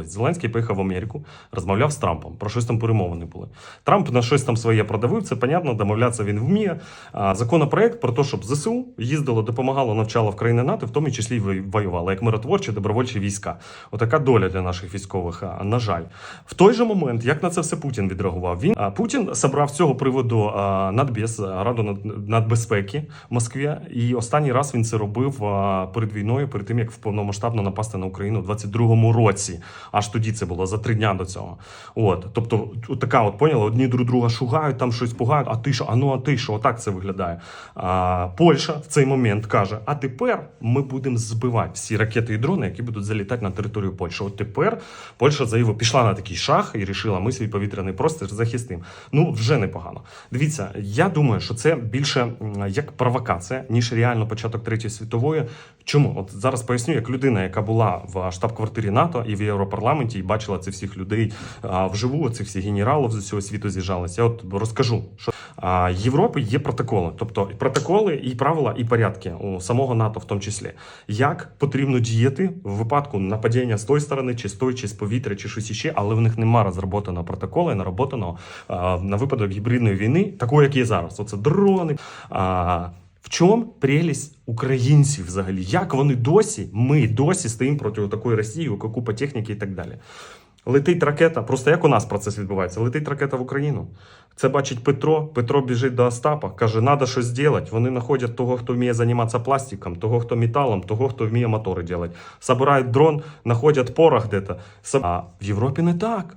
відбулось? Зеленський поїхав в Америку, розмовляв з Трампом. Про щось там перемовини були. Трамп на щось там своє продавив. Це понятно, домовлятися він вміє. Законопроект про те, щоб ЗСУ їздило, допомагало, навчало в країни НАТО, в тому числі воювало, як миротворчі добровольчі війська. Отака доля для наших військових. На жаль, в той же момент, як на це все Путін відреагував, він Путін собрав з цього приводу надбез, раду над- нацбезпеки в Москві. І останній раз він це робив перед війною, перед тим як повномасштабно напасти на Україну у 22-му році. Аж тоді це було за три дня до цього. От, тобто, така от поняла, одні друг друга шугають, там щось пугають. А ти що? А ну а ти що? Отак це виглядає. А, Польща в цей момент каже: а тепер ми будемо збивати всі ракети і дрони, які будуть залітати на територію Польщі. От тепер Польща заявила, пішла на такий шаг і рішила, ми свій повітряний простір захистимо. Ну вже непогано. Дивіться, я думаю, що це більше як провокація, ніж реально початок третьої світової. Чому? От зараз поясню, як людина, яка була в штаб-квартирі НАТО і в Європарламенті, і бачила цих всіх людей а, вживу, цих всіх генералів з усього світу з'їжджалися. Я от розкажу, що а, Європи є протоколи, тобто і протоколи, і правила, і порядки у самого НАТО, в тому числі, як потрібно діяти в випадку нападіння з тої сторони, чи з тої, чи з повітря, чи щось іще, але в них нема розроботаного протоколу, і нароботаного а, на випадок гібридної війни, такої, як є зараз. Оце дрони. А, в чому прелість українців взагалі? Як вони досі, ми досі стоїмо проти такої Росії, купа техніки і так далі. Летить ракета, просто як у нас процес відбувається? Летить ракета в Україну. Це бачить Петро. Петро біжить до Остапа, каже, треба щось зробити. Вони знаходять того, хто вміє займатися пластиком, того, хто металом, того, хто вміє мотори робити. Собирають дрон, знаходять порох де-то. А в Європі не так.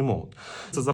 не можуть. Це за